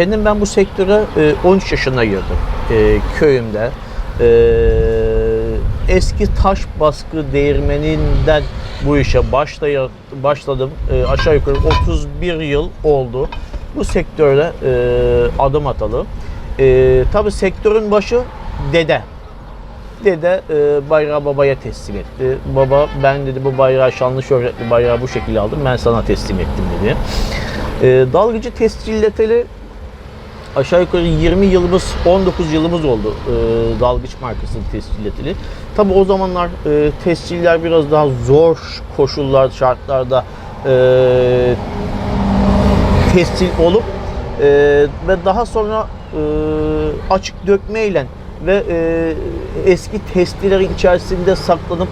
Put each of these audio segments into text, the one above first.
Kendim ben bu sektöre e, 13 yaşında girdim. Ee, köyümde. Ee, eski taş baskı değirmeninden bu işe başlaya, başladım. Aşağı yukarı 31 yıl oldu. Bu sektörde e, adım atalı. Ee, tabii sektörün başı dede. Dede e, bayrağı babaya teslim etti. Baba ben dedi bu bayrağı şanlı şöhretli bayrağı bu şekilde aldım ben sana teslim ettim dedi. E, dalgıcı tescilleteli aşağı yukarı 20 yılımız 19 yılımız oldu e, dalgıç markasının tescilleteli. Tabi o zamanlar e, tesciller biraz daha zor koşullar şartlarda e, tescil olup e, ve daha sonra e, açık dökmeyle ve e, eski testilerin içerisinde saklanıp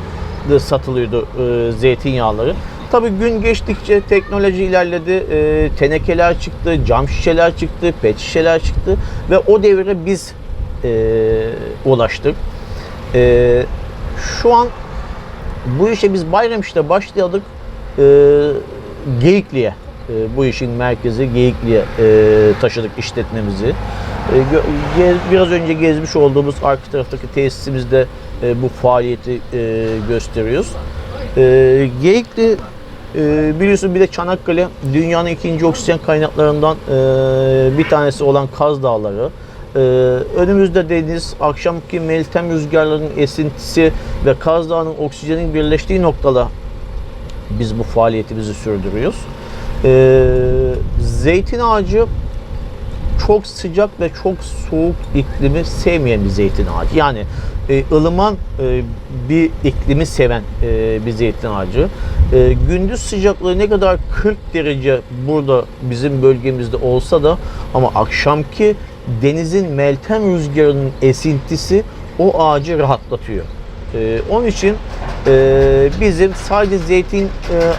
satılıyordu e, zeytinyağları. Tabii gün geçtikçe teknoloji ilerledi, e, tenekeler çıktı, cam şişeler çıktı, pet şişeler çıktı ve o devre biz e, ulaştık. E, şu an bu işe biz Bayramiş'te başladık. E, Geyikli'ye, e, bu işin merkezi Geyikli'ye e, taşıdık işletmemizi. E, biraz önce gezmiş olduğumuz arka taraftaki tesisimizde e, bu faaliyeti e, gösteriyoruz. E, Geyikli e, biliyorsun bir de Çanakkale dünyanın ikinci oksijen kaynaklarından e, bir tanesi olan Kaz Dağları. Ee, önümüzde deniz, akşamki meltem rüzgarlarının esintisi ve Kaz Dağı'nın oksijenin birleştiği noktada biz bu faaliyetimizi sürdürüyoruz. Ee, zeytin ağacı çok sıcak ve çok soğuk iklimi sevmeyen bir zeytin ağacı. Yani e, ılıman e, bir iklimi seven e, bir zeytin ağacı. E, gündüz sıcaklığı ne kadar 40 derece burada bizim bölgemizde olsa da ama akşamki denizin meltem rüzgarının esintisi o ağacı rahatlatıyor. E, onun için e, bizim sadece zeytin e,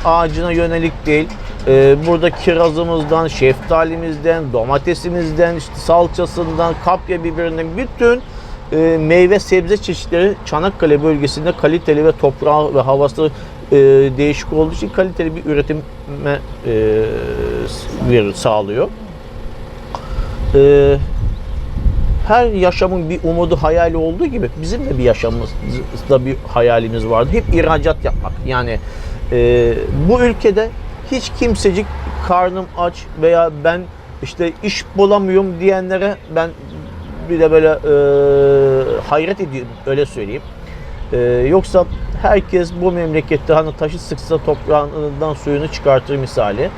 ağacına yönelik değil, e, burada kirazımızdan, şeftalimizden, domatesimizden, işte salçasından, kapya biberinden bütün e, meyve sebze çeşitleri Çanakkale bölgesinde kaliteli ve toprağı ve havası e, değişik olduğu için kaliteli bir üretime e, sağlıyor. E, her yaşamın bir umudu, hayali olduğu gibi bizim de bir yaşamımızda bir hayalimiz vardı. Hep ihracat yapmak. Yani e, bu ülkede hiç kimsecik karnım aç veya ben işte iş bulamıyorum diyenlere ben bir de böyle e, hayret ediyorum öyle söyleyeyim. E, yoksa herkes bu memlekette hani taşı sıksa toprağından suyunu çıkartır misali.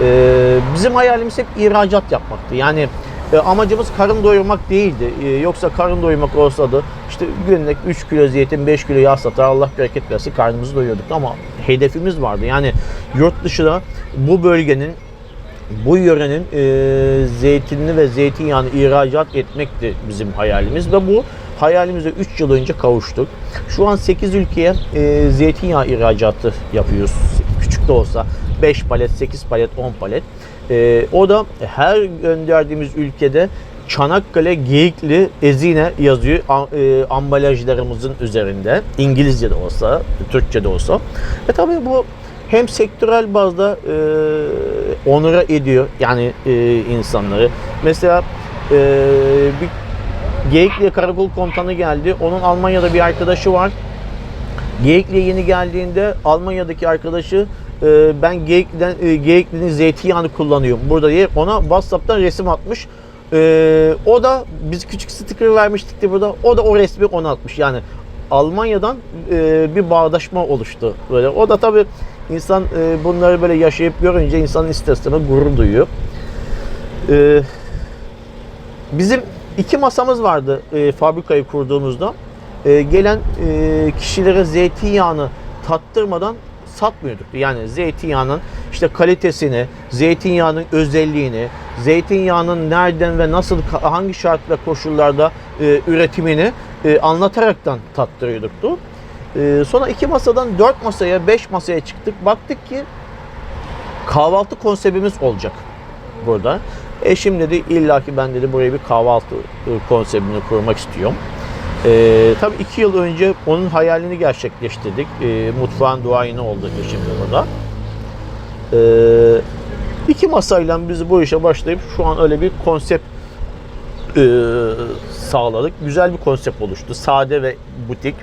E, bizim hayalimiz hep ihracat yapmaktı. Yani e, amacımız karın doyurmak değildi. E, yoksa karın doyurmak olsa da işte günlük 3 kilo zeytin, 5 kilo yağ satar Allah bereket versin karnımızı doyurduk. Ama hedefimiz vardı. Yani yurt dışına bu bölgenin bu yörenin e, zeytinini ve zeytinyağını ihracat etmekti bizim hayalimiz ve bu hayalimize 3 yıl önce kavuştuk. Şu an 8 ülkeye e, zeytinyağı ihracatı yapıyoruz. Küçük de olsa 5 palet, 8 palet, 10 palet. E, o da her gönderdiğimiz ülkede Çanakkale Geyikli Ezine yazıyor e, ambalajlarımızın üzerinde. İngilizce de olsa, Türkçe de olsa. Ve tabii bu hem sektörel bazda e, onura ediyor yani e, insanları. Mesela e, bir Geyikli Karakol Komutanı geldi. Onun Almanya'da bir arkadaşı var. Geyikli'ye yeni geldiğinde Almanya'daki arkadaşı e, ben Geyikli'den, e, Geyikli'nin zeytinyağını kullanıyorum burada diye ona WhatsApp'tan resim atmış. E, o da biz küçük sticker vermiştik de burada. O da o resmi ona atmış. Yani Almanya'dan e, bir bağdaşma oluştu böyle. O da tabii insan e, bunları böyle yaşayıp görünce insanın ister istemez gurur duyuyor. E, bizim iki masamız vardı e, fabrikayı kurduğumuzda. E, gelen e, kişilere zeytinyağını tattırmadan satmıyorduk. Yani zeytinyağının işte kalitesini, zeytinyağının özelliğini, zeytinyağının nereden ve nasıl hangi şart ve koşullarda e, üretimini e, anlataraktan tattırıyorduk. E, sonra iki masadan dört masaya, beş masaya çıktık. Baktık ki kahvaltı konseptimiz olacak burada. Eşim dedi illa ki ben dedi buraya bir kahvaltı e, konseptini kurmak istiyorum. Ee, tabii iki yıl önce onun hayalini gerçekleştirdik. Ee, mutfağın duayeni oldu eşim burada. Ee, iki masayla biz bu işe başlayıp şu an öyle bir konsept e, sağladık. Güzel bir konsept oluştu. Sade ve butik.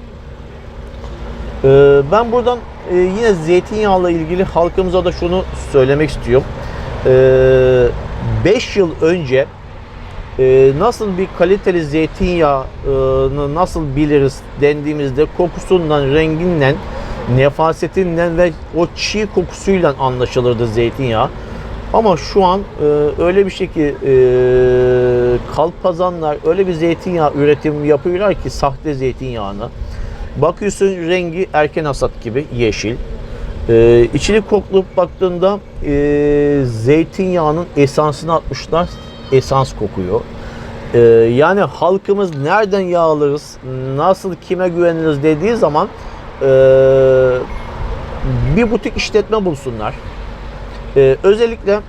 Ee, ben buradan e, yine zeytinyağla ilgili halkımıza da şunu söylemek istiyorum. 5 yıl önce e, nasıl bir kaliteli zeytinyağını nasıl biliriz dendiğimizde kokusundan, renginden, nefasetinden ve o çiğ kokusuyla anlaşılırdı zeytinyağı. Ama şu an e, öyle bir şey ki e, kalpazanlar öyle bir zeytinyağı üretim yapıyorlar ki sahte zeytinyağını. Bakıyorsun rengi erken hasat gibi yeşil. Ee, içini koklayıp baktığında e, zeytinyağının esansını atmışlar. Esans kokuyor. Ee, yani halkımız nereden yağ alırız, nasıl kime güveniriz dediği zaman e, bir butik işletme bulsunlar. Ee, özellikle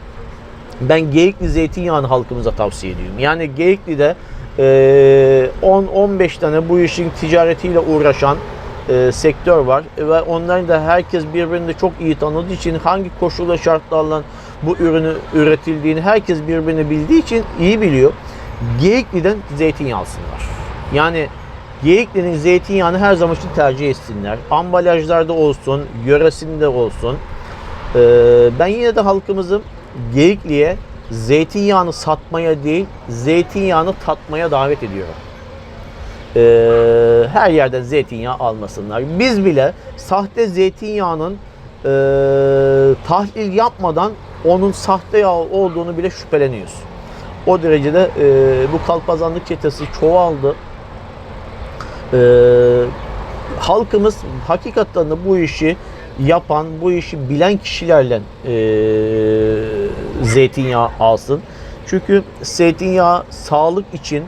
ben Geyikli zeytinyağını halkımıza tavsiye ediyorum. Yani Geyikli'de e, 10-15 tane bu işin ticaretiyle uğraşan e, sektör var ve onların da herkes birbirini de çok iyi tanıdığı için hangi koşul ve şartlarla bu ürünü üretildiğini herkes birbirini bildiği için iyi biliyor. Geyikli'den zeytinyağı alsınlar. Yani Geyikli'nin zeytinyağını her zaman için tercih etsinler. Ambalajlarda olsun, yöresinde olsun. Ee, ben yine de halkımızı Geyikli'ye zeytinyağını satmaya değil, zeytinyağını tatmaya davet ediyorum. Ee, her yerden zeytinyağı almasınlar. Biz bile sahte zeytinyağının e, tahlil yapmadan onun sahte yağ olduğunu bile şüpheleniyoruz. O derecede e, bu kalpazanlık çetesi çoğaldı. E, halkımız hakikaten de bu işi yapan, bu işi bilen kişilerle e, zeytinyağı alsın. Çünkü zeytinyağı sağlık için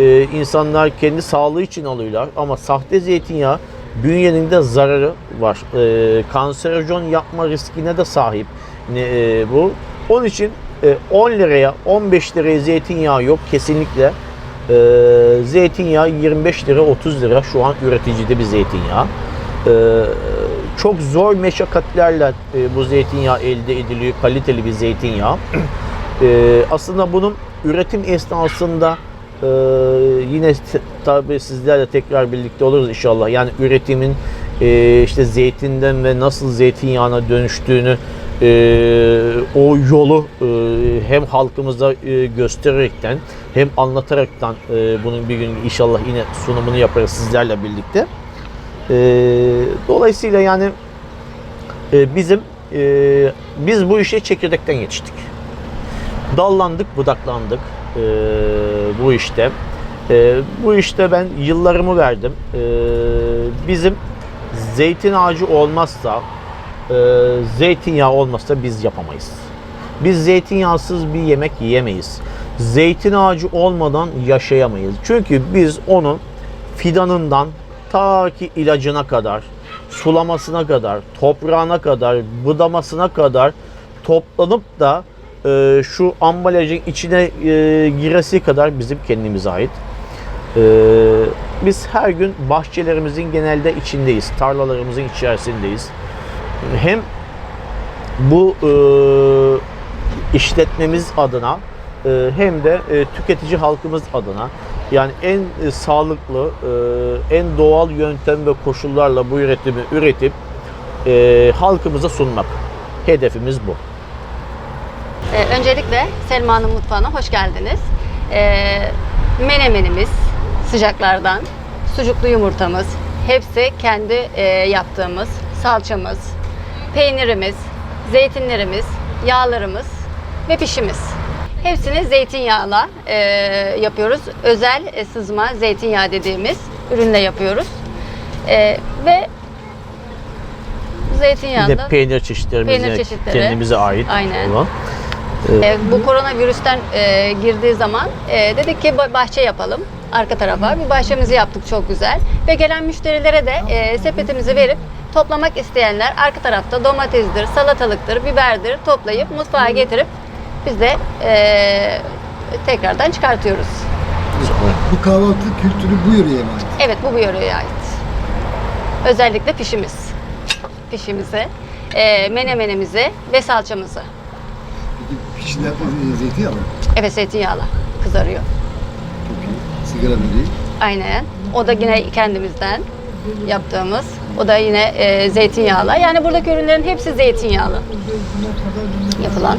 e, insanlar kendi sağlığı için alıyorlar ama sahte zeytinyağı bünyenin de zararı var. E, kanserojen yapma riskine de sahip e, bu. Onun için e, 10 liraya 15 liraya zeytinyağı yok kesinlikle. E, zeytinyağı 25 lira 30 lira şu an üreticide bir zeytinyağı. E, çok zor meşakkatlerle e, bu zeytinyağı elde ediliyor. Kaliteli bir zeytinyağı. E, aslında bunun üretim esnasında e, yine tabii sizlerle tekrar birlikte oluruz inşallah. Yani üretimin e, işte zeytinden ve nasıl zeytinyağına dönüştüğünü e, o yolu e, hem halkımıza e, göstererekten hem anlataraktan e, bunun bir gün inşallah yine sunumunu yaparız sizlerle birlikte. E, dolayısıyla yani e, bizim e, biz bu işe çekirdekten yetiştik. Dallandık, budaklandık e, bu işte. E, bu işte ben yıllarımı verdim. E, bizim zeytin ağacı olmazsa, e, zeytinyağı olmazsa biz yapamayız. Biz zeytinyağsız bir yemek yiyemeyiz. Zeytin ağacı olmadan yaşayamayız. Çünkü biz onun fidanından ta ki ilacına kadar, sulamasına kadar, toprağına kadar, budamasına kadar toplanıp da e, şu ambalajın içine e, giresi kadar bizim kendimize ait. E, biz her gün bahçelerimizin genelde içindeyiz, tarlalarımızın içerisindeyiz. Hem bu e, işletmemiz adına e, hem de e, tüketici halkımız adına yani en e, sağlıklı, e, en doğal yöntem ve koşullarla bu üretimi üretip e, halkımıza sunmak. Hedefimiz bu. Ee, öncelikle Selma'nın mutfağına hoş geldiniz. Ee, menemenimiz sıcaklardan, sucuklu yumurtamız, hepsi kendi e, yaptığımız salçamız, peynirimiz, zeytinlerimiz, yağlarımız ve pişimiz. Hepsini zeytinyağla e, yapıyoruz. Özel e, sızma zeytinyağı dediğimiz ürünle yapıyoruz. E, ve Bir zeytinyağında de peynir çeşitlerimiz Peynir çeşitleri. kendimize ait Aynen. olan. E, bu koronavirüsten e, girdiği zaman e, dedik ki ba- bahçe yapalım arka tarafa. Bir bahçemizi yaptık çok güzel. Ve gelen müşterilere de e, sepetimizi verip toplamak isteyenler arka tarafta domatesdir, salatalıktır, biberdir toplayıp mutfağa getirip biz de e, tekrardan çıkartıyoruz. Bu kahvaltı kültürü bu yöreye mi ait? Evet bu bu yöreye ait. Özellikle pişimiz. Pişimizi, e, menemenimizi ve salçamızı. Yapmak zeytinyağı mı? Evet zeytinyağla kızarıyor. Çok iyi. Sigara böreği. Aynen. O da yine kendimizden yaptığımız. O da yine e, zeytinyağlı. Yani buradaki ürünlerin hepsi zeytinyağlı yapılan.